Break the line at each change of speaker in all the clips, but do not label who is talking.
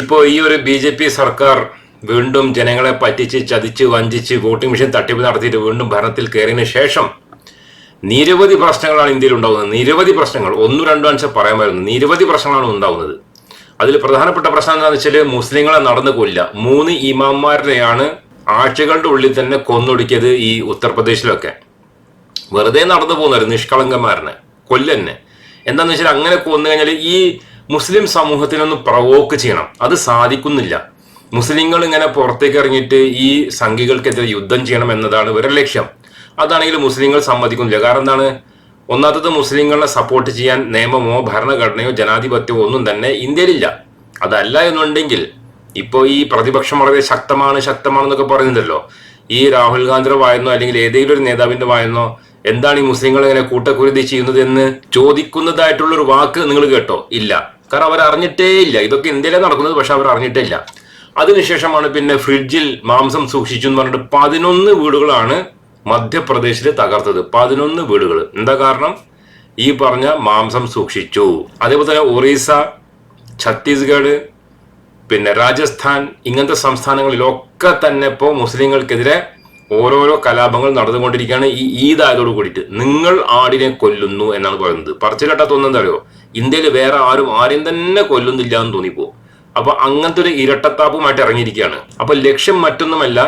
ഇപ്പോൾ ഈ ഒരു ബി ജെ പി സർക്കാർ വീണ്ടും ജനങ്ങളെ പറ്റിച്ച് ചതിച്ച് വഞ്ചിച്ച് വോട്ടിംഗ് മെഷീൻ തട്ടിപ്പ് നടത്തിയിട്ട് വീണ്ടും ഭരണത്തിൽ കയറിയതിനു ശേഷം നിരവധി പ്രശ്നങ്ങളാണ് ഇന്ത്യയിൽ ഉണ്ടാകുന്നത്. നിരവധി പ്രശ്നങ്ങൾ. ഒന്നും രണ്ടു അഞ്ച് പറയാൻ വരുന്നത് നിരവധി പ്രശ്നങ്ങളാണ് ഉണ്ടാകുന്നത്. അതിൽ പ്രധാനപ്പെട്ട പ്രശ്നം എന്താണെന്ന് വെച്ചാൽ മുസ്ലിങ്ങളെ നടന്നു കൊല്ല മൂന്ന് ഇമാന്മാരുടെയാണ് ആഴ്ചകളുടെ ഉള്ളിൽ തന്നെ കൊന്നൊടുക്കിയത് ഈ ഉത്തർപ്രദേശിലൊക്കെ. വെറുതെ നടന്നു പോകുന്നവർ നിഷ്കളങ്കന്മാരനെ കൊല്ലന്നെ. എന്താണെന്ന് വെച്ചാൽ അങ്ങനെ കൊന്നു കഴിഞ്ഞാൽ ഈ മുസ്ലിം സമൂഹത്തിനൊന്ന് പ്രവോക്ക് ചെയ്യണം. അത് സാധിക്കുന്നില്ല. മുസ്ലിങ്ങൾ ഇങ്ങനെ പുറത്തേക്ക് ഇറങ്ങിയിട്ട് ഈ സംഘികൾക്കെതിരെ യുദ്ധം ചെയ്യണം എന്നതാണ് ഇവരുടെ ലക്ഷ്യം. അതാണെങ്കിൽ മുസ്ലിങ്ങൾ സമ്മതിക്കുന്നില്ല. കാരണം എന്താണ്? ഒന്നാമത്തത് മുസ്ലിങ്ങളെ സപ്പോർട്ട് ചെയ്യാൻ നിയമമോ ഭരണഘടനയോ ജനാധിപത്യമോ ഒന്നും തന്നെ ഇന്ത്യയിലില്ല. അതല്ല എന്നുണ്ടെങ്കിൽ ഇപ്പോൾ ഈ പ്രതിപക്ഷം വളരെ ശക്തമാണ് ശക്തമാണെന്നൊക്കെ പറയുന്നുണ്ടല്ലോ. ഈ രാഹുൽ ഗാന്ധിയുടെ വായെന്നോ അല്ലെങ്കിൽ ഏതെങ്കിലും ഒരു നേതാവിന്റെ വായെന്നോ എന്താണ് ഈ മുസ്ലിങ്ങൾ ഇങ്ങനെ കൂട്ടക്കുരുതി ചെയ്യുന്നത് എന്ന് ചോദിക്കുന്നതായിട്ടുള്ള ഒരു വാക്ക് നിങ്ങൾ കേട്ടോ? ഇല്ല. കാരണം അവർ അറിഞ്ഞിട്ടേ ഇല്ല ഇതൊക്കെ ഇന്ത്യയിലെ നടക്കുന്നത് പക്ഷെ അവർ അറിഞ്ഞിട്ടേ ഇല്ല അതിനുശേഷമാണ് പിന്നെ ഫ്രിഡ്ജിൽ മാംസം സൂക്ഷിച്ചു എന്ന് പറഞ്ഞിട്ട് പതിനൊന്ന് വീടുകളാണ് മധ്യപ്രദേശിൽ തകർത്തത്. പതിനൊന്ന് വീടുകൾ എന്താ കാരണം? ഈ പറഞ്ഞ മാംസം സൂക്ഷിച്ചു. അതേപോലെ തന്നെ ഒറീസ ഛത്തീസ്ഗഡ് പിന്നെ രാജസ്ഥാൻ ഇങ്ങനത്തെ സംസ്ഥാനങ്ങളിലൊക്കെ തന്നെ ഇപ്പോൾ മുസ്ലിങ്ങൾക്കെതിരെ ഓരോരോ കലാപങ്ങൾ നടന്നുകൊണ്ടിരിക്കുകയാണ് ഈ ഈദ് ആയതോട് കൂടിയിട്ട് നിങ്ങൾ ആടിനെ കൊല്ലുന്നു എന്നാണ് പറയുന്നത്. പറച്ചിലട്ടാ തോന്നുന്നത് അറിയോ? ഇന്ത്യയിൽ വേറെ ആരും ആരെയും തന്നെ കൊല്ലുന്നില്ല എന്ന് തോന്നിപ്പോ. അപ്പൊ അങ്ങനത്തെ ഒരു ഇരട്ടത്താപ്പുമായിട്ട് ഇറങ്ങിയിരിക്കുകയാണ്. അപ്പൊ ലക്ഷ്യം മറ്റൊന്നുമല്ല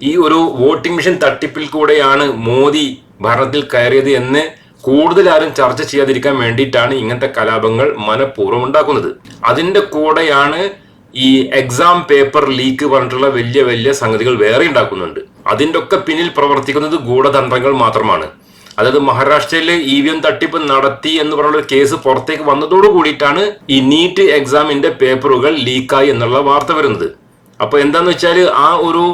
ഈ ഒരു വോട്ടിംഗ് മെഷീൻ തട്ടിപ്പിൽ കൂടെയാണ് മോദി ഭരണത്തിൽ കയറിയത് എന്ന് കൂടുതൽ ആരും ചർച്ച ചെയ്യാതിരിക്കാൻ വേണ്ടിയിട്ടാണ് ഇങ്ങനത്തെ കലാപങ്ങൾ മനഃപൂർവം ഉണ്ടാക്കുന്നത്. അതിന്റെ കൂടെയാണ് ഈ എക്സാം പേപ്പർ ലീക്ക് പറഞ്ഞിട്ടുള്ള വലിയ വലിയ സംഗതികൾ വേറെ ഉണ്ടാക്കുന്നുണ്ട്. അതിന്റെ ഒക്കെ പിന്നിൽ പ്രവർത്തിക്കുന്നത് ഗൂഢതന്ത്രങ്ങൾ മാത്രമാണ്. അതായത് മഹാരാഷ്ട്രയിൽ ഇ വി എം തട്ടിപ്പ് നടത്തി എന്ന് പറഞ്ഞ കേസ് പുറത്തേക്ക് വന്നതോടു കൂടിയിട്ടാണ് ഈ നീറ്റ് എക്സാമിന്റെ പേപ്പറുകൾ ലീക്കായി എന്നുള്ള വാർത്ത വരുന്നത്. അപ്പൊ എന്താന്ന് വെച്ചാൽ ആ ഒരു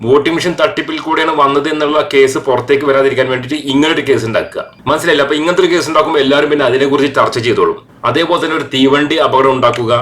വോട്ടിംഗ് മെഷീൻ തട്ടിപ്പിൽ കൂടെയാണ് വന്നത് എന്നുള്ള കേസ് പുറത്തേക്ക് വരാതിരിക്കാൻ വേണ്ടിയിട്ട് ഇങ്ങനെ ഒരു കേസ് ഉണ്ടാക്കുക. മനസ്സിലായില്ല? അപ്പൊ ഇങ്ങനത്തെ ഒരു കേസ് ഉണ്ടാക്കുമ്പോൾ എല്ലാവരും പിന്നെ അതിനെക്കുറിച്ച് ചർച്ച ചെയ്തോളും. അതേപോലെ തന്നെ ഒരു തീവണ്ടി അപകടം ഉണ്ടാക്കുക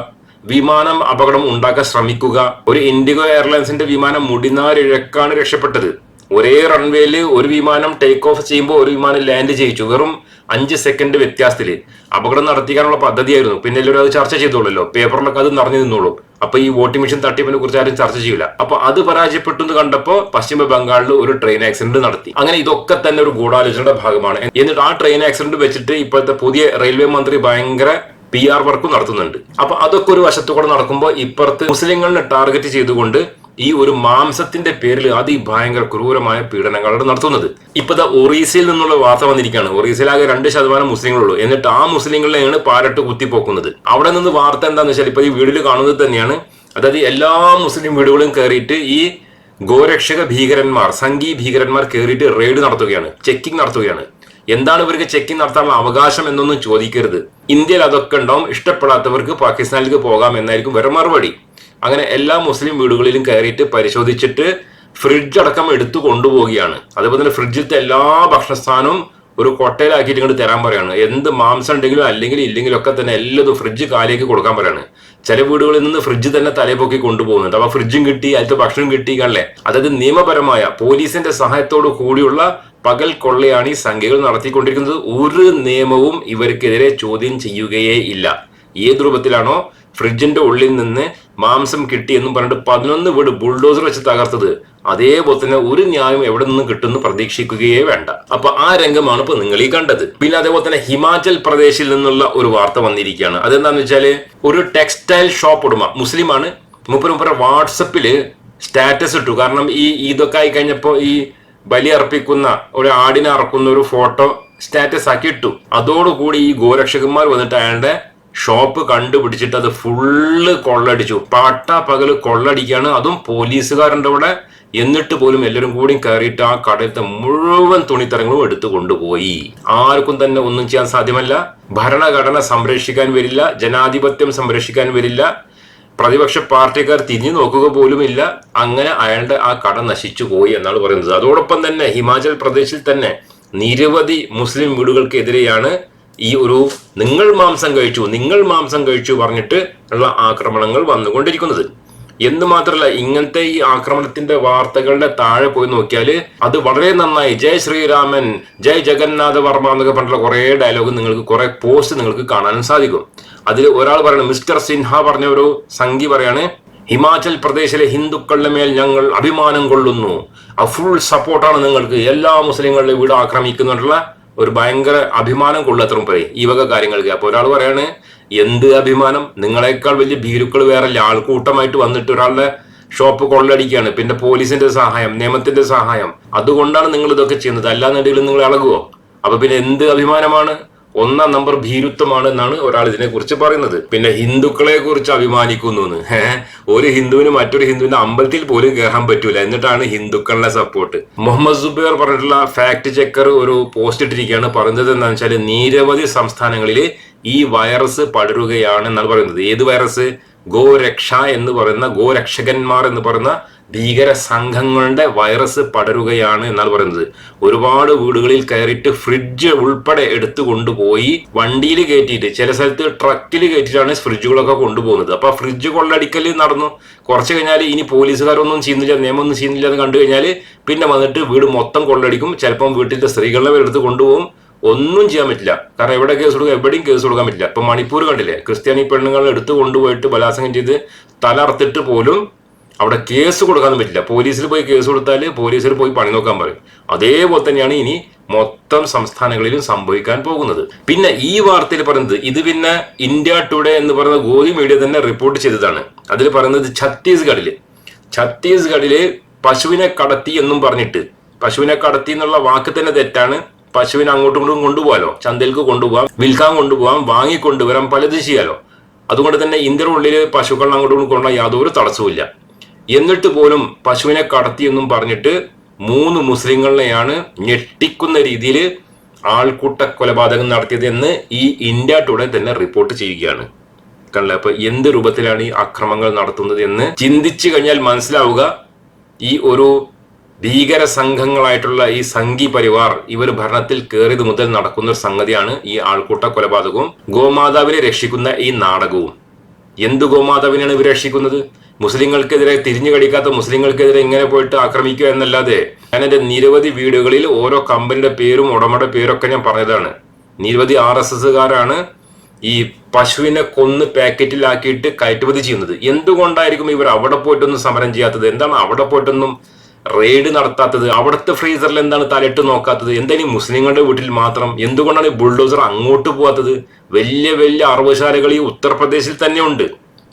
വിമാനം അപകടം ഉണ്ടാക്കാൻ ശ്രമിക്കുക ഒരു ഇൻഡിഗോ എയർലൈൻസിന്റെ വിമാനം മുടിനാരിഴക്കാണ് രക്ഷപ്പെട്ടത്. ഒരേ റൺവേയിൽ ഒരു വിമാനം ടേക്ക് ഓഫ് ചെയ്യുമ്പോൾ ഒരു വിമാനം ലാൻഡ് ചെയ്യിച്ചു. വെറും അഞ്ച് സെക്കൻഡ് വ്യത്യാസത്തിൽ അപകടം നടത്തിക്കാനുള്ള പദ്ധതിയായിരുന്നു. പിന്നെ എല്ലാവരും അത് ചർച്ച ചെയ്തോളല്ലോ. പേപ്പറിലൊക്കെ അത് നിറഞ്ഞു നിന്നോളൂ. അപ്പൊ ഈ വോട്ടിംഗ് മെഷീൻ തട്ടിപ്പിനെ കുറിച്ച് ആരും ചർച്ച ചെയ്യില്ല അപ്പൊ അത് പരാജയപ്പെട്ടു എന്ന് കണ്ടപ്പോ പശ്ചിമ ബംഗാളിൽ ഒരു ട്രെയിൻ ആക്സിഡന്റ് നടത്തി. അങ്ങനെ ഇതൊക്കെ തന്നെ ഒരു ഗൂഢാലോചനയുടെ ഭാഗമാണ്. എന്നിട്ട് ആ ട്രെയിൻ ആക്സിഡന്റ് വെച്ചിട്ട് ഇപ്പോഴത്തെ പുതിയ റെയിൽവേ മന്ത്രി ഭയങ്കര പി ആർ വർക്കും നടത്തുന്നുണ്ട്. അപ്പൊ അതൊക്കെ ഒരു വശത്തു കൂടെ നടക്കുമ്പോൾ ഇപ്പുറത്ത് മുസ്ലിങ്ങളെ ടാർഗറ്റ് ചെയ്തുകൊണ്ട് ഈ ഒരു മാംസത്തിന്റെ പേരിൽ അതിഭയങ്കര ക്രൂരമായ പീഡനങ്ങളാണ് നടത്തുന്നത്. ഇപ്പൊ ദാ ഒറീസയിൽ നിന്നുള്ള വാർത്ത വന്നിരിക്കുകയാണ്. ഒറീസയിൽ ആകെ രണ്ട് ശതമാനം മുസ്ലിങ്ങളുള്ളൂ. എന്നിട്ട് ആ മുസ്ലിങ്ങളിലെയാണ് പാരട്ട് കുത്തിപ്പോക്കുന്നത്. അവിടെ നിന്ന് വാർത്ത എന്താണെന്ന് വെച്ചാൽ ഇപ്പൊ ഈ വീഡിയോയിൽ കാണുന്നത് തന്നെയാണ്. അതായത് എല്ലാ മുസ്ലിം വീടുകളും കയറിയിട്ട് ഈ ഗോരക്ഷക ഭീകരന്മാർ സംഘി ഭീകരന്മാർ കയറിയിട്ട് റെയ്ഡ് നടത്തുകയാണ് ചെക്കിംഗ് നടത്തുകയാണ്. എന്താണ് ഇവർക്ക് ചെക്കിംഗ് നടത്താനുള്ള അവകാശം എന്നൊന്നും ചോദിക്കരുത്. ഇന്ത്യയിൽ അതൊക്കെ ഉണ്ടാവും. ഇഷ്ടപ്പെടാത്തവർക്ക് പാകിസ്ഥാനിലേക്ക് പോകാം എന്നായിരിക്കും വേറെ മറുപടി. അങ്ങനെ എല്ലാ മുസ്ലിം വീടുകളിലും കയറിയിട്ട് പരിശോധിച്ചിട്ട് ഫ്രിഡ്ജ് അടക്കം എടുത്തു കൊണ്ടുപോവുകയാണ്. അതേപോലെ തന്നെ ഫ്രിഡ്ജിലത്തെ എല്ലാ ഭക്ഷണസ്ഥാനവും ഒരു കൊട്ടയിലാക്കിയിട്ട് ഇങ്ങോട്ട് തരാൻ പറയാണ്. എന്ത് മാംസം ഉണ്ടെങ്കിലും അല്ലെങ്കിൽ ഇല്ലെങ്കിലും ഒക്കെ തന്നെ എല്ലാതും ഫ്രിഡ്ജ് കാലിലേക്ക് കൊടുക്കാൻ പറയാണ്. ചില വീടുകളിൽ നിന്ന് ഫ്രിഡ്ജ് തന്നെ തലയിപ്പൊക്കി കൊണ്ടുപോകുന്നുണ്ട്. അപ്പൊ ഫ്രിഡ്ജും കിട്ടി അതിലത്തെ ഭക്ഷണം കിട്ടി കണ്ടല്ലേ? അതായത് നിയമപരമായ പോലീസിന്റെ സഹായത്തോടു കൂടിയുള്ള പകൽ കൊള്ളയാണ് ഈ സംഖ്യകൾ നടത്തിക്കൊണ്ടിരിക്കുന്നത്. ഒരു നിയമവും ഇവർക്കെതിരെ ചോദ്യം ചെയ്യുകയേ ഇല്ല. ഏത് രൂപത്തിലാണോ ഫ്രിഡ്ജിന്റെ ഉള്ളിൽ നിന്ന് മാംസം കിട്ടി എന്നും പറഞ്ഞിട്ട് പതിനൊന്ന് വീട് ബുൾഡോസർ വെച്ച് തകർത്തത്. അതേപോലെ തന്നെ ഒരു ന്യായം എവിടെ നിന്നും കിട്ടുമെന്ന് പ്രതീക്ഷിക്കുകയേ വേണ്ട. അപ്പൊ ആ രംഗമാണ് ഇപ്പൊ നിങ്ങൾ ഈ കണ്ടത്. പിന്നെ അതേപോലെ തന്നെ ഹിമാചൽ പ്രദേശിൽ നിന്നുള്ള ഒരു വാർത്ത വന്നിരിക്കുകയാണ്. അതെന്താന്ന് വെച്ചാൽ ഒരു ടെക്സ്റ്റൈൽ ഷോപ്പ് ഉടമ മുസ്ലിമാണ് മുപ്പര മുപ്പര വാട്സപ്പിൽ സ്റ്റാറ്റസ് ഇട്ടു. കാരണം ഈ ഇതൊക്കെ ആയി കഴിഞ്ഞപ്പോ ഈ ബലി അർപ്പിക്കുന്ന ഒരു ആടിനെ അറക്കുന്ന ഒരു ഫോട്ടോ സ്റ്റാറ്റസ് ആക്കി ഇട്ടു. അതോടുകൂടി ഈ ഗോരക്ഷകന്മാർ വന്നിട്ട് അയാളുടെ ഷോപ്പ് കണ്ടുപിടിച്ചിട്ട് അത് ഫുള്ള് കൊള്ളടിച്ചു. പാട്ട പകൽ കൊള്ളടിക്കുകയാണ് അതും പോലീസുകാരന്റെ അവിടെ എന്നിട്ട് പോലും എല്ലാവരും കൂടി കയറിയിട്ട് ആ കടയിലത്തെ മുഴുവൻ തുണിത്തരങ്ങളും എടുത്തു കൊണ്ടുപോയി. ആർക്കും തന്നെ ഒന്നും ചെയ്യാൻ സാധ്യമല്ല. ഭരണഘടന സംരക്ഷിക്കാൻ വരില്ല. ജനാധിപത്യം സംരക്ഷിക്കാൻ വരില്ല. പ്രതിപക്ഷ പാർട്ടിക്കാർ തിരിഞ്ഞു നോക്കുക പോലുമില്ല അങ്ങനെ അയാളുടെ ആ കട നശിച്ചു പോയി എന്നാണ് പറയുന്നത്. അതോടൊപ്പം തന്നെ ഹിമാചൽ പ്രദേശിൽ തന്നെ നിരവധി മുസ്ലിം വീടുകൾക്കെതിരെയാണ് ഈ ഒരു നിങ്ങൾ മാംസം കഴിച്ചു നിങ്ങൾ മാംസം കഴിച്ചു പറഞ്ഞിട്ട് ഉള്ള ആക്രമണങ്ങൾ വന്നുകൊണ്ടിരിക്കുന്നത്. എന്ന് മാത്രമല്ല ഇങ്ങനത്തെ ഈ ആക്രമണത്തിന്റെ വാർത്തകളുടെ താഴെ പോയി നോക്കിയാൽ അത് വളരെ നന്നായി. ജയ് ശ്രീരാമൻ ജയ് ജഗന്നാഥ വർമ്മ എന്നൊക്കെ പറഞ്ഞിട്ടുള്ള കുറെ ഡയലോഗ് നിങ്ങൾക്ക് കുറെ പോസ്റ്റ് നിങ്ങൾക്ക് കാണാനും സാധിക്കും. അതിൽ ഒരാൾ പറയുന്നത് മിസ്റ്റർ സിൻഹ പറഞ്ഞ ഒരു സംഖ്യ പറയാണ് ഹിമാചൽ പ്രദേശിലെ ഹിന്ദുക്കളുടെ മേൽ ഞങ്ങൾ അഭിമാനം കൊള്ളുന്നു. ആ ഫുൾ സപ്പോർട്ടാണ് നിങ്ങൾക്ക്. എല്ലാ മുസ്ലിങ്ങളുടെ വീട് ആക്രമിക്കുന്നുള്ള ഒരു ഭയങ്കര അഭിമാനം കൊള്ളത്രയും പറയും ഈ വക കാര്യങ്ങൾക്ക്. അപ്പൊ ഒരാൾ പറയാണ് എന്ത് അഭിമാനം? നിങ്ങളെക്കാൾ വലിയ ഭീരുക്കൾ വേറെ ആൾക്കൂട്ടമായിട്ട് വന്നിട്ട് ഒരാളുടെ ഷോപ്പ് കൊള്ളടിക്കുകയാണ് പിന്നെ പോലീസിന്റെ സഹായം നിയമത്തിന്റെ സഹായം. അതുകൊണ്ടാണ് നിങ്ങൾ ഇതൊക്കെ ചെയ്യുന്നത്. അല്ലാന്നുണ്ടെങ്കിൽ നിങ്ങൾ ഇളകുവോ? അപ്പൊ പിന്നെ എന്ത് അഭിമാനമാണ്? ഒന്നാം നമ്പർ ഭീരുത്വമാണ് എന്നാണ് ഒരാൾ ഇതിനെ കുറിച്ച് പറയുന്നത്. പിന്നെ ഹിന്ദുക്കളെ കുറിച്ച് അഭിമാനിക്കുന്നു എന്ന്. ഒരു ഹിന്ദുവിന് മറ്റൊരു ഹിന്ദുവിന്റെ അമ്പലത്തിൽ പോലും കയറാൻ പറ്റൂല. എന്നിട്ടാണ് ഹിന്ദുക്കളുടെ സപ്പോർട്ട് മുഹമ്മദ് സുബൈർ പറഞ്ഞിട്ടുള്ള ഫാക്ട് ചെക്കർ ഒരു പോസ്റ്റ് ഇട്ടിരിക്കുകയാണ്. പറയുന്നത് എന്താണെന്ന് വെച്ചാൽ നിരവധി സംസ്ഥാനങ്ങളിൽ ഈ വൈറസ് പടരുകയാണ് എന്നാണ് പറയുന്നത്. ഏത് വൈറസ് ഗോരക്ഷ എന്ന് പറയുന്ന ഗോരക്ഷകന്മാർ എന്ന് പറയുന്ന ഭീകര സംഘങ്ങളുടെ വൈറസ് പടരുകയാണ് എന്നാണ് പറയുന്നത്. ഒരുപാട് വീടുകളിൽ കയറിയിട്ട് ഫ്രിഡ്ജ് ഉൾപ്പെടെ എടുത്തു കൊണ്ടുപോയി വണ്ടിയിൽ കയറ്റിയിട്ട് ചില സ്ഥലത്ത് ട്രക്കിൽ കയറ്റിയിട്ടാണ് ഫ്രിഡ്ജുകളൊക്കെ കൊണ്ടുപോകുന്നത്. അപ്പൊ ഫ്രിഡ്ജ് കൊള്ളടിക്കൽ നടന്നു. കുറച്ച് കഴിഞ്ഞാൽ ഇനി പോലീസുകാരൊന്നും ചെയ്യുന്നില്ല നിയമമൊന്നും ചെയ്യുന്നില്ല എന്ന് കണ്ടു കഴിഞ്ഞാൽ പിന്നെ വന്നിട്ട് വീട് മൊത്തം കൊള്ളടിക്കും. ചിലപ്പം വീട്ടിലെ സ്ത്രീകളെ എടുത്ത് കൊണ്ടുപോകും. ഒന്നും ചെയ്യാൻ പറ്റില്ല. കാരണം എവിടെ കേസ് കൊടുക്കുക എവിടെയും കേസ് കൊടുക്കാൻ പറ്റില്ല. ഇപ്പൊ മണിപ്പൂർ കണ്ടില്ലേ? ക്രിസ്ത്യാനി പെണ്ണുങ്ങളെ എടുത്തു കൊണ്ടുപോയിട്ട് ബലാത്സംഗം ചെയ്ത് തലർത്തിട്ട് പോലും അവിടെ കേസ് കൊടുക്കാൻ പറ്റില്ല. പോലീസിൽ പോയി കേസ് കൊടുത്താൽ പോലീസിൽ പോയി പണി നോക്കാൻ പറയും. അതേപോലെ തന്നെയാണ് ഇനി മൊത്തം സംസ്ഥാനങ്ങളിലും സംഭവിക്കാൻ പോകുന്നത്. പിന്നെ ഈ വാർത്തയിൽ പറയുന്നത് ഇത് പിന്നെ ഇന്ത്യ ടുഡേ എന്ന് പറയുന്ന ഗോലി മീഡിയ തന്നെ റിപ്പോർട്ട് ചെയ്തതാണ്. അതിൽ പറയുന്നത് ഛത്തീസ്ഗഡിൽ. ഛത്തീസ്ഗഡിൽ പശുവിനെ കടത്തി എന്നും പറഞ്ഞിട്ട്. പശുവിനെ കടത്തി എന്നുള്ള വാക്ക് തന്നെ തെറ്റാണ്. പശുവിനെ അങ്ങോട്ടും ഇങ്ങോട്ടും കൊണ്ടുപോകാലോ. ചന്തയിലേക്ക് കൊണ്ടുപോകാം വിൽക്കാൻ കൊണ്ടുപോകാം വാങ്ങിക്കൊണ്ടുവരാം പലതും ചെയ്യാലോ. അതുകൊണ്ട് തന്നെ ഇന്ത്യയുടെ ഉള്ളിൽ പശുക്കളെ അങ്ങോട്ടും കൊണ്ടുപോകാൻ യാതൊരു തടസ്സവുമില്ല. എന്നിട്ട് പോലും പശുവിനെ കടത്തിയെന്നും പറഞ്ഞിട്ട് മൂന്ന് മുസ്ലിങ്ങളെയാണ് ഞെട്ടിക്കുന്ന രീതിയിൽ ആൾക്കൂട്ട കൊലപാതകം നടത്തിയതെന്ന് ഈ ഇന്ത്യ ടുഡേ തന്നെ റിപ്പോർട്ട് ചെയ്യുകയാണ്. കണ്ടില്ല അപ്പൊ എന്ത് രൂപത്തിലാണ് ഈ അക്രമങ്ങൾ നടത്തുന്നത് എന്ന് ചിന്തിച്ചു കഴിഞ്ഞാൽ മനസ്സിലാവുക. ഈ ഒരു ഭീകര സംഘങ്ങളായിട്ടുള്ള ഈ സംഘി പരിവാർ ഇവർ ഭരണത്തിൽ കയറിയത് മുതൽ നടക്കുന്ന ഒരു സംഗതിയാണ് ഈ ആൾക്കൂട്ട കൊലപാതകവും ഗോമാതാവിനെ രക്ഷിക്കുന്ന ഈ നാടകവും. എന്ത് ഗോമാതാവിനെയാണ് ഇവർ രക്ഷിക്കുന്നത്? മുസ്ലിങ്ങൾക്കെതിരെ തിരിഞ്ഞു കടിക്കാത്ത മുസ്ലിങ്ങൾക്കെതിരെ ഇങ്ങനെ പോയിട്ട് ആക്രമിക്കുക എന്നല്ലാതെ ഞാൻ എന്റെ നിരവധി വീടുകളിൽ ഓരോ കമ്പനിയുടെ പേരും ഉടമയുടെ പേരൊക്കെ ഞാൻ പറഞ്ഞതാണ്. നിരവധി ആർ എസ് എസ്സുകാരാണ് ഈ പശുവിനെ കൊന്ന് പാക്കറ്റിലാക്കിയിട്ട് കയറ്റുമതി ചെയ്യുന്നത്. എന്തുകൊണ്ടായിരിക്കും ഇവർ അവിടെ പോയിട്ടൊന്നും സമരം ചെയ്യാത്തത്? എന്താണ് അവിടെ പോയിട്ടൊന്നും റെയ്ഡ് നടത്താത്തത്? അവിടുത്തെ ഫ്രീസറിൽ എന്താണ് തലയിട്ട് നോക്കാത്തത്? എന്താണ് ഈ മുസ്ലിങ്ങളുടെ വീട്ടിൽ മാത്രം? എന്തുകൊണ്ടാണ് ബുൾഡോസർ അങ്ങോട്ട് പോകാത്തത് വലിയ വലിയ അറവുശാലകൾ ഈ ഉത്തർപ്രദേശിൽ തന്നെ ഉണ്ട്.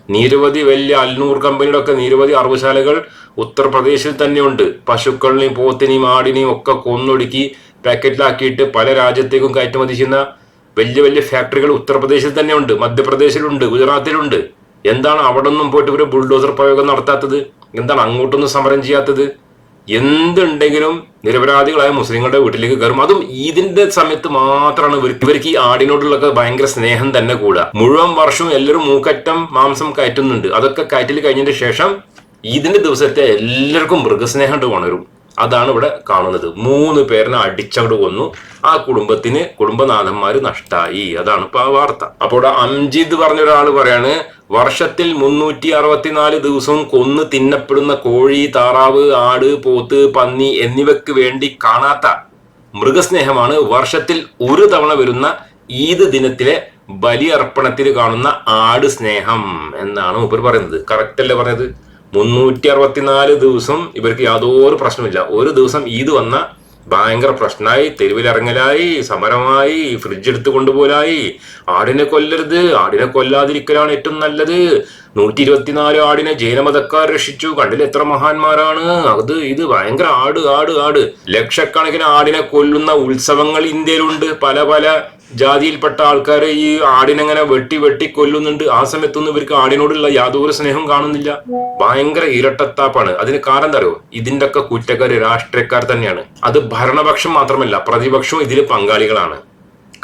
നിരവധി വലിയ അൽനൂർ കമ്പനിയുടെ ഒക്കെ നിരവധി അറവുശാലകൾ ഉത്തർപ്രദേശിൽ തന്നെ ഉണ്ട് പശുക്കളിനെയും പോത്തിനെയും ആടിനെയും ഒക്കെ കൊന്നൊടുക്കി പാക്കറ്റിലാക്കിയിട്ട് പല രാജ്യത്തേക്കും കയറ്റുമതി ചെയ്യുന്ന വലിയ വലിയ ഫാക്ടറികൾ ഉത്തർപ്രദേശിൽ തന്നെ ഉണ്ട് മധ്യപ്രദേശിലുണ്ട് ഗുജറാത്തിലുണ്ട്. എന്താണ് അവിടെ ഒന്നും പോയിട്ട് ഒരു ബുൾഡോസർ പ്രയോഗം നടത്താത്തത്? എന്താണ് അങ്ങോട്ടൊന്നും സമരം ചെയ്യാത്തത്? എന്തുണ്ടെങ്കിലും നിരപരാധികളായ മുസ്ലിങ്ങളുടെ വീട്ടിലേക്ക് കയറും. അതും ഈദിന്റെ സമയത്ത് മാത്രമാണ് ഇവർക്ക് ഇവർക്ക് ഈ ആടിനോടുള്ളൊക്കെ ഭയങ്കര സ്നേഹം തന്നെ കൂടുക. മുഴുവൻ വർഷവും എല്ലാവരും മൂക്കറ്റം മാംസം കയറ്റുന്നുണ്ട്. അതൊക്കെ കയറ്റിൽ കഴിഞ്ഞതിന് ശേഷം ഈദിന്റെ ദിവസത്തെ എല്ലാവർക്കും മൃഗസ്നേഹം ഉണരും. അതാണ് ഇവിടെ കാണുന്നത്. മൂന്ന് പേരിനെ അടിച്ചങ്ങോട്ട് കൊന്നു. ആ കുടുംബത്തിന് കുടുംബനാഥന്മാര് നഷ്ടായി. അതാണ് ഇപ്പൊ ആ വാർത്ത. അപ്പോൾ അംജിദ് പറഞ്ഞ ഒരാൾ പറയാണ് വർഷത്തിൽ മുന്നൂറ്റി അറുപത്തിനാല് ദിവസവും കൊന്നു തിന്നപ്പെടുന്ന കോഴി താറാവ് ആട് പോത്ത് പന്നി എന്നിവയ്ക്ക് വേണ്ടി കാണാത്ത മൃഗസ്നേഹമാണ് വർഷത്തിൽ ഒരു തവണ വരുന്ന ഈദ് ദിനത്തിലെ ബലിയർപ്പണത്തിൽ കാണുന്ന ആട് സ്നേഹം എന്നാണ് മൂപ്പർ പറയുന്നത്. കറക്റ്റ് അല്ലേ പറഞ്ഞത്? മുന്നൂറ്റി അറുപത്തിനാല് ദിവസം ഇവർക്ക് യാതൊരു പ്രശ്നമില്ല ഒരു ദിവസം ഈദ് വന്ന ഭയങ്കര പ്രശ്നമായി തെരുവിലിറങ്ങലായി സമരമായി ഫ്രിഡ്ജ് എടുത്തു കൊണ്ടുപോലായി. ആടിനെ കൊല്ലരുത് ആടിനെ കൊല്ലാതിരിക്കലാണ് ഏറ്റവും നല്ലത്. നൂറ്റി ഇരുപത്തിനാല് ആടിനെ ജൈനമതക്കാർ രക്ഷിച്ചു. കണ്ടില്ല എത്ര മഹാന്മാരാണ്? അത് ഇത് ഭയങ്കര ആട് ആട് ആട്. ലക്ഷക്കണക്കിന് ആടിനെ കൊല്ലുന്ന ഉത്സവങ്ങൾ ഇന്ത്യയിലുണ്ട്. പല പല ജാതിയിൽപ്പെട്ട ആൾക്കാർ ഈ ആടിനെങ്ങനെ വെട്ടി വെട്ടി കൊല്ലുന്നുണ്ട്. ആ സമയത്തൊന്നും ഇവർക്ക് ആടിനോടുള്ള യാതൊരു സ്നേഹം കാണുന്നില്ല. ഭയങ്കര ഇരട്ടത്താപ്പാണ്. അതിന് കാരണം എന്താ അറിയോ? ഇതിന്റെ ഒക്കെ കുറ്റക്കാര് രാഷ്ട്രീയക്കാർ തന്നെയാണ്. അത് ഭരണപക്ഷം മാത്രമല്ല പ്രതിപക്ഷവും ഇതിൽ പങ്കാളികളാണ്.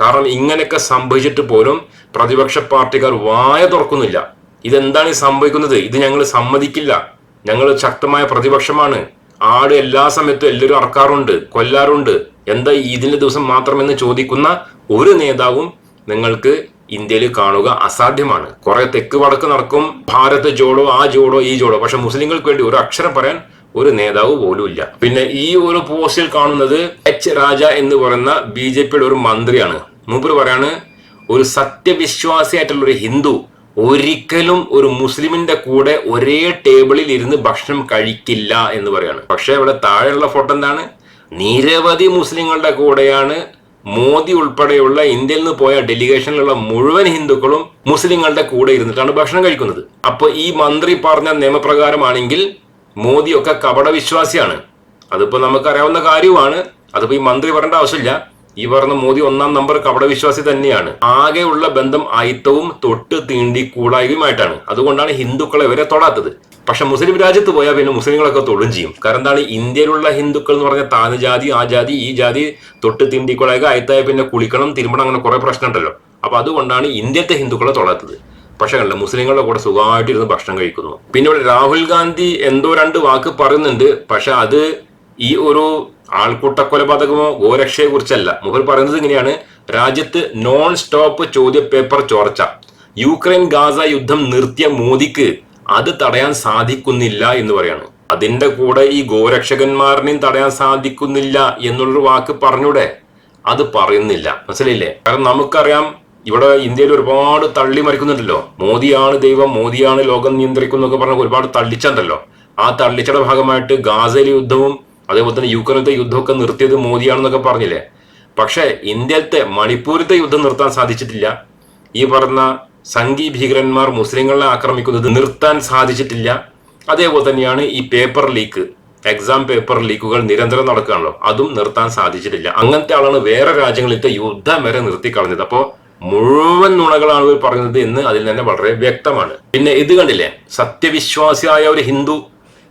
കാരണം ഇങ്ങനെയൊക്കെ സംഭവിച്ചിട്ട് പോലും പ്രതിപക്ഷ പാർട്ടിക്കാർ വായ തുറക്കുന്നില്ല. ഇതെന്താണ് ഈ സംഭവിക്കുന്നത്? ഇത് ഞങ്ങൾ സമ്മതിക്കില്ല. ഞങ്ങൾ ശക്തമായ പ്രതിപക്ഷമാണ്. ആട് എല്ലാ സമയത്തും എല്ലാവരും അറക്കാറുണ്ട് കൊല്ലാറുണ്ട്. എന്താ ഇതിന്റെ ദിവസം മാത്രമെന്ന് ചോദിക്കുന്ന ഒരു നേതാവും നിങ്ങൾക്ക് ഇന്ത്യയിൽ കാണുക അസാധ്യമാണ്. കുറെ തെക്ക് വടക്ക് നടക്കും ഭാരത് ജോഡോ ആ ജോഡോ ഈ ജോഡോ. പക്ഷെ മുസ്ലിങ്ങൾക്ക് വേണ്ടി ഒരു അക്ഷരം പറയാൻ ഒരു നേതാവ് പോലും ഇല്ല. പിന്നെ ഈ ഒരു പോസ്റ്റിൽ കാണുന്നത് എച്ച് രാജ എന്ന് പറയുന്ന ബി ജെ പിയുടെ ഒരു മന്ത്രിയാണ്. മൂപ്പർ പറയാണ് ഒരു സത്യവിശ്വാസിയായിട്ടുള്ള ഒരു ഹിന്ദു ഒരിക്കലും ഒരു മുസ്ലിമിന്റെ കൂടെ ഒരേ ടേബിളിൽ ഇരുന്ന് ഭക്ഷണം കഴിക്കില്ല എന്ന് പറയാണ്. പക്ഷെ ഇവിടെ താഴെയുള്ള ഫോട്ടോ എന്താണ്? നിരവധി മുസ്ലിങ്ങളുടെ കൂടെയാണ് മോദി ഉൾപ്പെടെയുള്ള ഇന്ത്യയിൽ നിന്ന് പോയ ഡെലിഗേഷനിലുള്ള മുഴുവൻ ഹിന്ദുക്കളും മുസ്ലിങ്ങളുടെ കൂടെ ഇരുന്നിട്ടാണ് ഭക്ഷണം കഴിക്കുന്നത്. അപ്പൊ ഈ മന്ത്രി പറഞ്ഞ നിയമപ്രകാരമാണെങ്കിൽ മോദിയൊക്കെ കപട വിശ്വാസിയാണ് അതിപ്പോ നമുക്കറിയാവുന്ന കാര്യമാണ് അതിപ്പോ ഈ മന്ത്രി പറയേണ്ട ആവശ്യമില്ല. ഈ പറഞ്ഞ മോദി ഒന്നാം നമ്പർ കപട വിശ്വാസി തന്നെയാണ്. ആകെയുള്ള ബന്ധം അയിത്തവും തൊട്ട് തീണ്ടി കൂടായ്മയുമായിട്ടാണ് അതുകൊണ്ടാണ് ഹിന്ദുക്കളെ വരെ തൊടാത്തത്. പക്ഷെ മുസ്ലിം രാജ്യത്ത് പോയാൽ പിന്നെ മുസ്ലിങ്ങളൊക്കെ തൊടും ചെയ്യും. കാരണം എന്താണ്? ഇന്ത്യയിലുള്ള ഹിന്ദുക്കൾ എന്ന് പറഞ്ഞാൽ താഴ്ന്ന ജാതി ആ ജാതി ഈ ജാതി തൊട്ട് തീണ്ടിക്കൊള്ളായ അയത്തായ പിന്നെ കുളിക്കണം തിരുമണം അങ്ങനെ കുറെ പ്രശ്നം ഉണ്ടല്ലോ അപ്പൊ അതുകൊണ്ടാണ് ഇന്ത്യത്തെ ഹിന്ദുക്കളെ തൊടാത്തത്. പക്ഷെ കണ്ട മുസ്ലിങ്ങളുടെ കൂടെ സുഖമായിട്ടിരുന്ന് ഭക്ഷണം കഴിക്കുന്നു. പിന്നെ ഇവിടെ രാഹുൽ ഗാന്ധി എന്തോ രണ്ട് വാക്ക് പറയുന്നുണ്ട്. പക്ഷെ അത് ഈ ഒരു ആൾക്കൂട്ട കൊലപാതകമോ ഗോരക്ഷയെ കുറിച്ചല്ല. മുഹർ പറയുന്നത് ഇങ്ങനെയാണ്. രാജ്യത്ത് നോൺ സ്റ്റോപ്പ് ചോദ്യ പേപ്പർ ചോർച്ച. യുക്രൈൻ ഗാസ യുദ്ധം നിർത്തിയ മോദിക്ക് അത് തടയാൻ സാധിക്കുന്നില്ല എന്ന് പറയുന്നു അതിന്റെ കൂടെ ഈ ഗോരക്ഷകന്മാരനെയും തടയാൻ സാധിക്കുന്നില്ല എന്നുള്ളൊരു വാക്ക് പറഞ്ഞൂടെ? അത് പറയുന്നില്ല. മനസ്സിലില്ലേ കാരണം നമുക്കറിയാം ഇവിടെ ഇന്ത്യയിൽ ഒരുപാട് തള്ളി മറിക്കുന്നുണ്ടല്ലോ മോദിയാണ് ദൈവം മോദിയാണ് ലോകം നിയന്ത്രിക്കുന്നൊക്കെ പറഞ്ഞ ഒരുപാട് തള്ളിച്ചുണ്ടല്ലോ. ആ തള്ളിച്ചയുടെ ഭാഗമായിട്ട് ഗാസയിലെ യുദ്ധവും അതേപോലെ തന്നെ യുക്രൈനത്തെ യുദ്ധമൊക്കെ നിർത്തിയത് മോദിയാണെന്നൊക്കെ പറഞ്ഞില്ലേ? പക്ഷേ ഇന്ത്യത്തെ മണിപ്പൂരത്തെ യുദ്ധം നിർത്താൻ സാധിച്ചിട്ടില്ല. ഈ പറഞ്ഞ സംഘി ഭീകരന്മാർ മുസ്ലിങ്ങളെ ആക്രമിക്കുന്നത് നിർത്താൻ സാധിച്ചിട്ടില്ല. അതേപോലെ തന്നെയാണ് ഈ പേപ്പർ ലീക്ക് എക്സാം പേപ്പർ ലീക്കുകൾ നിരന്തരം നടക്കുകയാണല്ലോ. അതും നിർത്താൻ സാധിച്ചിട്ടില്ല. അങ്ങനത്തെ ആളാണ് വേറെ രാജ്യങ്ങളിലത്തെ യുദ്ധം വരെ നിർത്തി കളഞ്ഞത്. അപ്പോൾ മുഴുവൻ നുണകളാണ് പറയുന്നത് എന്ന് അതിൽ തന്നെ വളരെ വ്യക്തമാണ്. പിന്നെ ഇത് കണ്ടില്ലേ? സത്യവിശ്വാസിയായ ഒരു ഹിന്ദു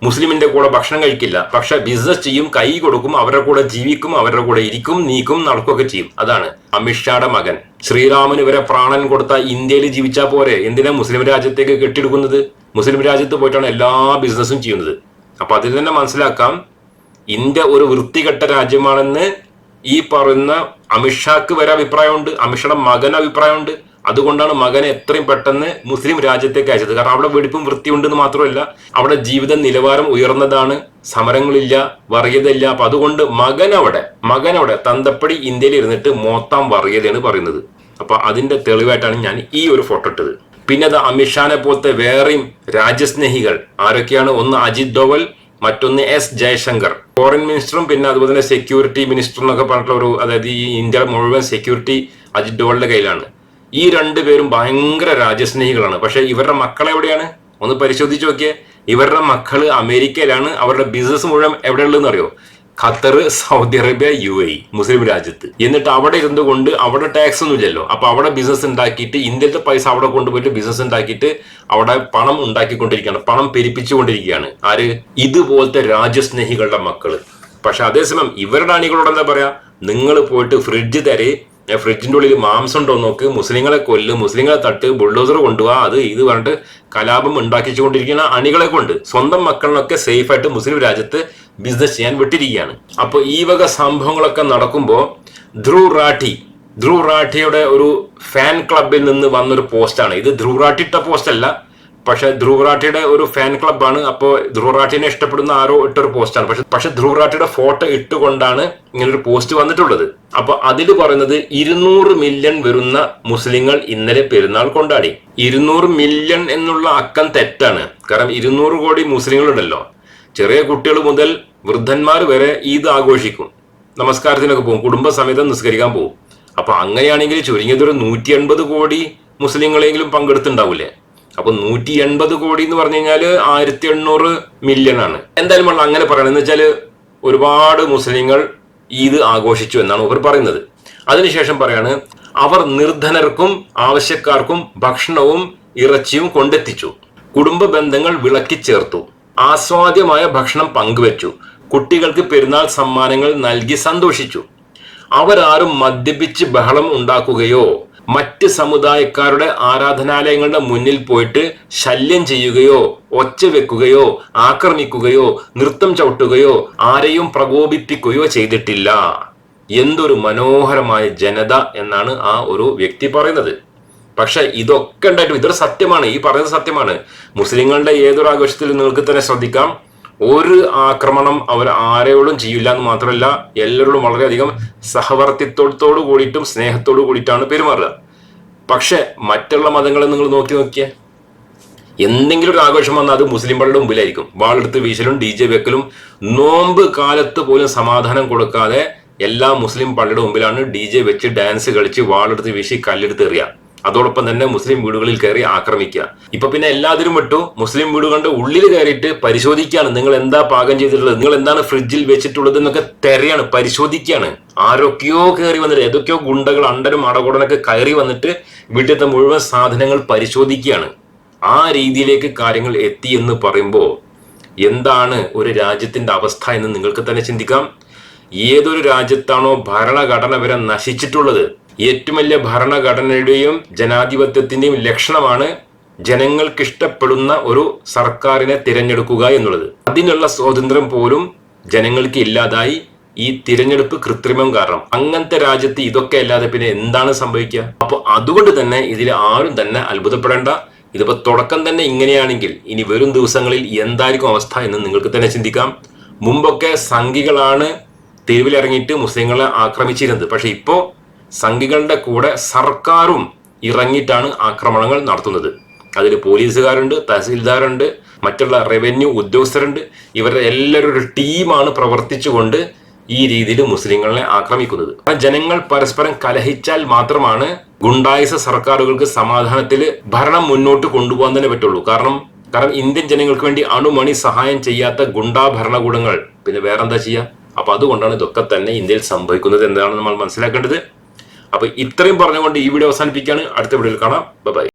മുസ്ലിമിന്റെ കൂടെ ഭക്ഷണം കഴിക്കില്ല. പക്ഷെ ബിസിനസ് ചെയ്യും കൈ കൊടുക്കും അവരുടെ കൂടെ ജീവിക്കും അവരുടെ കൂടെ ഇരിക്കും നീക്കും നടക്കുകയൊക്കെ ചെയ്യും. അതാണ് അമിത്ഷായുടെ മകൻ. ശ്രീരാമന് ഇവരെ പ്രാണൻ കൊടുത്ത ഇന്ത്യയിൽ ജീവിച്ചാൽ പോരെ? എന്തിനാ മുസ്ലിം രാജ്യത്തേക്ക് കെട്ടിയെടുക്കുന്നത്? മുസ്ലിം രാജ്യത്ത് പോയിട്ടാണ് എല്ലാ ബിസിനസ്സും ചെയ്യുന്നത്. അപ്പൊ അതിൽ തന്നെ മനസ്സിലാക്കാം ഇന്ത്യ ഒരു വൃത്തികെട്ട രാജ്യമാണെന്ന് ഈ പറയുന്ന അമിത്ഷാക്ക് വരെ അഭിപ്രായമുണ്ട് അമിത്ഷയുടെ മകൻ അഭിപ്രായമുണ്ട്. അതുകൊണ്ടാണ് മകനെ എത്രയും പെട്ടെന്ന് മുസ്ലിം രാജ്യത്തേക്ക് അയച്ചത്. കാരണം അവിടെ വെടിപ്പും വൃത്തിയുണ്ടെന്ന് മാത്രമല്ല അവിടെ ജീവിത നിലവാരം ഉയർന്നതാണ് സമരങ്ങളില്ല വറിയതല്ല അപ്പൊ അതുകൊണ്ട് മകൻ അവിടെ മകൻ അവിടെ തന്തപ്പടി ഇന്ത്യയിൽ ഇരുന്നിട്ട് മോത്താം വറിയതെന്ന് പറയുന്നത്. അപ്പൊ അതിന്റെ തെളിവായിട്ടാണ് ഞാൻ ഈ ഒരു ഫോട്ടോ ഇട്ടത്. പിന്നെ അത് അമിത്ഷാനെ പോലത്തെ വേറെയും രാജ്യസ്നേഹികൾ ആരൊക്കെയാണ്? ഒന്ന് അജിത് ഡോവൽ മറ്റൊന്ന് എസ് ജയശങ്കർ. ഫോറിൻ മിനിസ്റ്ററും പിന്നെ അതുപോലെ തന്നെ സെക്യൂരിറ്റി മിനിസ്റ്റർ എന്നൊക്കെ പറഞ്ഞിട്ടുള്ള ഒരു അതായത് ഈ ഇന്ത്യ മുഴുവൻ സെക്യൂരിറ്റി അജിത് ഡോവലിന്റെ കയ്യിലാണ്. ഈ രണ്ടുപേരും ഭയങ്കര രാജ്യസ്നേഹികളാണ്. പക്ഷെ ഇവരുടെ മക്കൾ എവിടെയാണ്? ഒന്ന് പരിശോധിച്ച് നോക്കിയേ. ഇവരുടെ മക്കൾ അമേരിക്കയിലാണ്. അവരുടെ ബിസിനസ് മുഴുവൻ എവിടെയുള്ളതെന്ന് അറിയോ? Qatar Saudi Arabia U A മുസ്ലിം രാജ്യത്ത്. എന്നിട്ട് അവിടെ ഇരുന്നുകൊണ്ട് അവിടെ ടാക്സ് ഒന്നും ഇല്ലല്ലോ. അപ്പൊ അവിടെ ബിസിനസ് ഉണ്ടാക്കിയിട്ട് ഇന്ത്യയിലത്തെ പൈസ അവിടെ കൊണ്ടുപോയിട്ട് ബിസിനസ് ഉണ്ടാക്കിയിട്ട് അവിടെ പണം ഉണ്ടാക്കിക്കൊണ്ടിരിക്കുകയാണ്. പണം പെരുപ്പിച്ചുകൊണ്ടിരിക്കുകയാണ്. ആര്? ഇതുപോലത്തെ രാജ്യസ്നേഹികളുടെ മക്കൾ. പക്ഷെ അതേസമയം ഇവരുടെ അണികളോട് എന്താ പറയാ? നിങ്ങൾ പോയിട്ട് ഫ്രിഡ്ജ് തരേ ഫ്രിഡ്ജിന്റെ ഉള്ളിൽ മാംസം ഉണ്ടോ നോക്ക്. മുസ്ലിങ്ങളെ കൊല്ല് മുസ്ലിങ്ങളെ തട്ട് ബുൾഡോസർ കൊണ്ടുപോവാ അത് ഇത് പറഞ്ഞിട്ട് കലാപം ഉണ്ടാക്കിച്ചുകൊണ്ടിരിക്കുന്ന അണികളെ കൊണ്ട് സ്വന്തം മക്കളിനൊക്കെ സേഫായിട്ട് മുസ്ലിം രാജ്യത്ത് ബിസിനസ് ചെയ്യാൻ വിട്ടിരിക്കുകയാണ്. അപ്പോൾ ഈ വക സംഭവങ്ങളൊക്കെ നടക്കുമ്പോൾ ധ്രുവ് റാഠി ധ്രുവ് റാഠിയുടെ ഒരു ഫാൻ ക്ലബിൽ നിന്ന് വന്നൊരു പോസ്റ്റാണ് ഇത് ധ്രുവ് റാഠി ഇട്ട പോസ്റ്റല്ല പക്ഷെ ധ്രുവ് ഒരു ഫാൻ ക്ലബ്ബാണ് അപ്പോൾ ധ്രുവ് ഇഷ്ടപ്പെടുന്ന ആരോ ഇട്ടൊരു പോസ്റ്റാണ് പക്ഷെ പക്ഷെ ധ്രുവ് ഫോട്ടോ ഇട്ടുകൊണ്ടാണ് ഇങ്ങനൊരു പോസ്റ്റ് വന്നിട്ടുള്ളത്. അപ്പൊ അതിൽ പറയുന്നത് ഇരുന്നൂറ് മില്യൺ വരുന്ന മുസ്ലിങ്ങൾ ഇന്നലെ പെരുന്നാൾ കൊണ്ടാടി. ഇരുന്നൂറ് മില്യൺ എന്നുള്ള അക്കം തെറ്റാണ്. കാരണം ഇരുന്നൂറ് കോടി മുസ്ലിങ്ങളുണ്ടല്ലോ. ചെറിയ കുട്ടികൾ മുതൽ വൃദ്ധന്മാർ വരെ ഈദ് ആഘോഷിക്കും. നമസ്കാരത്തിനൊക്കെ പോകും. കുടുംബസമേതം നിസ്കരിക്കാൻ പോകും. അപ്പൊ അങ്ങനെയാണെങ്കിൽ ചുരുങ്ങിയത് ഒരു നൂറ്റി എൺപത് കോടി മുസ്ലിങ്ങളെങ്കിലും പങ്കെടുത്തുണ്ടാവൂലേ? അപ്പൊ നൂറ്റി എൺപത് കോടി എന്ന് പറഞ്ഞു കഴിഞ്ഞാൽ ആയിരത്തി എണ്ണൂറ് മില്യൺ ആണ്. എന്തായാലും നമ്മൾ അങ്ങനെ പറയണം. എന്ന് വെച്ചാൽ ഒരുപാട് മുസ്ലിങ്ങൾ ഈദ് ആഘോഷിച്ചു എന്നാണ് ഇവർ പറയുന്നത്. അതിനുശേഷം പറയാണ് അവർ നിർധനർക്കും ആവശ്യക്കാർക്കും ഭക്ഷണവും ഇറച്ചിയും കൊണ്ടെത്തിച്ചു. കുടുംബ ബന്ധങ്ങൾ വിളക്കി ചേർത്തു. ആസ്വാദ്യമായ ഭക്ഷണം പങ്കുവച്ചു. കുട്ടികൾക്ക് പെരുന്നാൾ സമ്മാനങ്ങൾ നൽകി സന്തോഷിച്ചു. അവരാരും മദ്യപിച്ച് ബഹളം ഉണ്ടാക്കുകയോ മറ്റ് സമുദായക്കാരുടെ ആരാധനാലയങ്ങളുടെ മുന്നിൽ പോയിട്ട് ശല്യം ചെയ്യുകയോ ഒച്ച വെക്കുകയോ ആക്രമിക്കുകയോ നൃത്തം ചവിട്ടുകയോ ആരെയും പ്രകോപിപ്പിക്കുകയോ ചെയ്തിട്ടില്ല. എന്തൊരു മനോഹരമായ ജനത എന്നാണ് ആ ഒരു വ്യക്തി പറയുന്നത്. പക്ഷെ ഇതൊക്കെ ഉണ്ടായിട്ടും ഇതൊരു സത്യമാണ്. ഈ പറയുന്നത് സത്യമാണ്. മുസ്ലിങ്ങളുടെ ഏതൊരു ആഘോഷത്തിലും നിങ്ങൾക്ക് തന്നെ ശ്രദ്ധിക്കാം. ഒരു ആക്രമണം അവർ ആരെയോടും ചെയ്യില്ല എന്ന് മാത്രമല്ല എല്ലാവരോടും വളരെയധികം സഹവർത്തിത്വത്തോട് കൂടിയിട്ടും സ്നേഹത്തോടു കൂടിയിട്ടാണ് പെരുമാറുക. പക്ഷെ മറ്റുള്ള മതങ്ങളെ നിങ്ങൾ നോക്കി നോക്കിയേ. എന്തെങ്കിലും ഒരു ആഘോഷം വന്നാൽ അത് മുസ്ലിം പള്ളിയുടെ മുമ്പിലായിരിക്കും. വാളെടുത്ത് വീശലും ഡി ജെ വെക്കലും നോമ്പ് കാലത്ത് പോലും സമാധാനം കൊടുക്കാതെ എല്ലാ മുസ്ലിം പള്ളിയുടെ മുമ്പിലാണ് ഡി ജെ വെച്ച് ഡാൻസ് കളിച്ച് വാളെടുത്ത് വീശി കല്ലെടുത്ത് എറിയുക. അതോടൊപ്പം തന്നെ മുസ്ലിം വീടുകളിൽ കയറി ആക്രമിക്കുക. ഇപ്പൊ പിന്നെ എല്ലാത്തിനും വിട്ടു. മുസ്ലിം വീടുകളുടെ ഉള്ളിൽ കയറിയിട്ട് പരിശോധിക്കുകയാണ്. നിങ്ങൾ എന്താ പാകം ചെയ്തിട്ടുള്ളത്? നിങ്ങൾ എന്താണ് ഫ്രിഡ്ജിൽ വെച്ചിട്ടുള്ളത് എന്നൊക്കെ തെരയാണ് പരിശോധിക്കുകയാണ്. ആരൊക്കെയോ കയറി വന്നിട്ട് ഏതൊക്കെയോ ഗുണ്ടകൾ അണ്ടനും അടകുടനൊക്കെ കയറി വന്നിട്ട് വീട്ടിലത്തെ മുഴുവൻ സാധനങ്ങൾ പരിശോധിക്കുകയാണ്. ആ രീതിയിലേക്ക് കാര്യങ്ങൾ എത്തി എന്ന് പറയുമ്പോൾ എന്താണ് ഒരു രാജ്യത്തിന്റെ അവസ്ഥ എന്ന് നിങ്ങൾക്ക് തന്നെ ചിന്തിക്കാം. ഏതൊരു രാജ്യത്താണോ ഭരണഘടന വരെ നശിച്ചിട്ടുള്ളത്? ഏറ്റവും വലിയ ഭരണഘടനയുടെയും ജനാധിപത്യത്തിന്റെയും ലക്ഷണമാണ് ജനങ്ങൾക്കിഷ്ടപ്പെടുന്ന ഒരു സർക്കാരിനെ തിരഞ്ഞെടുക്കുക എന്നുള്ളത്. അതിനുള്ള സ്വാതന്ത്ര്യം പോലും ജനങ്ങൾക്ക് ഇല്ലാതായി ഈ തിരഞ്ഞെടുപ്പ് കൃത്രിമം കാരണം. അങ്ങനത്തെ രാജ്യത്ത് ഇതൊക്കെ അല്ലാതെ പിന്നെ എന്താണ് സംഭവിക്കുക? അപ്പൊ അതുകൊണ്ട് തന്നെ ഇതിൽ ആരും തന്നെ അത്ഭുതപ്പെടേണ്ട. ഇതിപ്പോ തുടക്കം തന്നെ ഇങ്ങനെയാണെങ്കിൽ ഇനി വരും ദിവസങ്ങളിൽ എന്തായിരിക്കും അവസ്ഥ എന്ന് നിങ്ങൾക്ക് തന്നെ ചിന്തിക്കാം. മുമ്പൊക്കെ സംഘികളാണ് തെരുവിലിറങ്ങിയിട്ട് മുസ്ലിങ്ങളെ ആക്രമിച്ചിരുന്നത്. പക്ഷെ ഇപ്പോ സംഘികളുടെ കൂടെ സർക്കാരും ഇറങ്ങിയിട്ടാണ് ആക്രമണങ്ങൾ നടത്തുന്നത്. അതിൽ പോലീസുകാരുണ്ട് തഹസീൽദാരുണ്ട് മറ്റുള്ള റവന്യൂ ഉദ്യോഗസ്ഥരുണ്ട്. ഇവരുടെ എല്ലാവരും ഒരു ടീമാണ് പ്രവർത്തിച്ചുകൊണ്ട് ഈ രീതിയിൽ മുസ്ലിങ്ങളെ ആക്രമിക്കുന്നത്. ജനങ്ങൾ പരസ്പരം കലഹിച്ചാൽ മാത്രമാണ് ഗുണ്ടായുസ സർക്കാരുകൾക്ക് സമാധാനത്തിൽ ഭരണം മുന്നോട്ട് കൊണ്ടുപോകാൻ തന്നെ പറ്റുള്ളൂ. കാരണം കാരണം ഇന്ത്യൻ ജനങ്ങൾക്ക് വേണ്ടി അണുമണി സഹായം ചെയ്യാത്ത ഗുണ്ടാ ഭരണകൂടങ്ങൾ. പിന്നെ വേറെന്താ ചെയ്യുക അപ്പൊ അതുകൊണ്ടാണ് ഇതൊക്കെ തന്നെ ഇന്ത്യയിൽ സംഭവിക്കുന്നത് എന്താണ് നമ്മൾ മനസ്സിലാക്കേണ്ടത്. അപ്പൊ ഇത്രയും പറഞ്ഞുകൊണ്ട് ഈ വീഡിയോ അവസാനിപ്പിക്കുകയാണ്. അടുത്ത വീഡിയോയിൽ കാണാം. ബൈ